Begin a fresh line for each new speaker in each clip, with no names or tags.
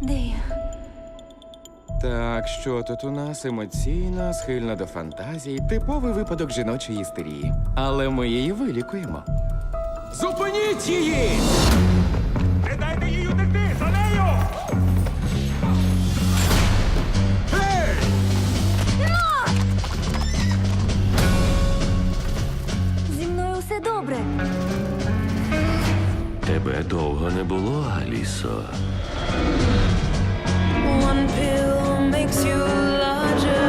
Де я?
Так, що тут у нас емоційна, схильна до фантазій, типовий випадок жіночої істерії. Але ми її вилікуємо. Зупиніть її!
Не дайте їй утекти! За нею! Гей!
Зі мною все добре.
Тебе довго не було, Алісо.
One pill makes you larger,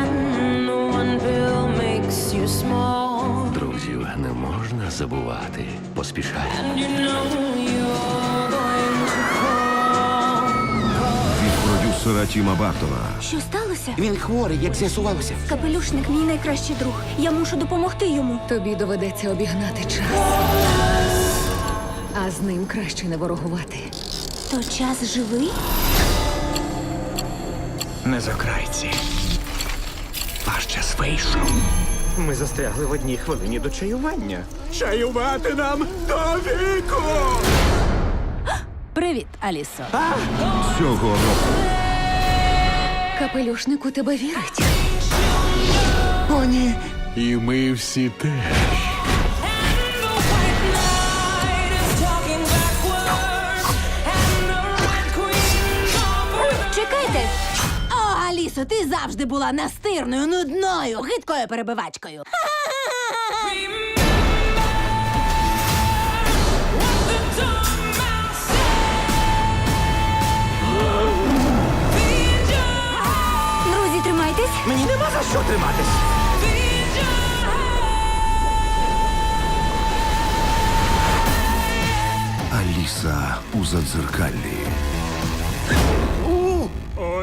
and one pill makes you small.
Друзів не можна забувати. Поспішай.
And you know you're going to fall.
від продюсера Тіма Бартона.
Що сталося?
Він хворий, як з'ясувалося.
Капелюшник мій найкращий друг. Я мушу допомогти йому.
Тобі доведеться обігнати час. А з ним краще не ворогувати.
То час живий?
Не закрайці. Ваш час вийшов. Ми застрягли в одній хвилині до чаювання. Чаювати нам до віку!
Привіт, Алісо.
Цього року
Капелюшник у тебе вірить.
О, ні.
і ми всі теж.
Алісо, ти завжди була настирною, нудною, гидкою перебивачкою.
Друзі, тримайтесь.
Мені нема за що триматись.
Аліса у задзеркаллі.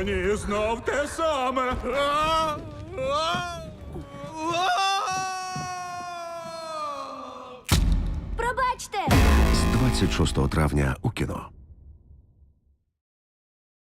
О, ні, знов те саме. А! А! А!
Пробачте!
З 26 травня у кіно.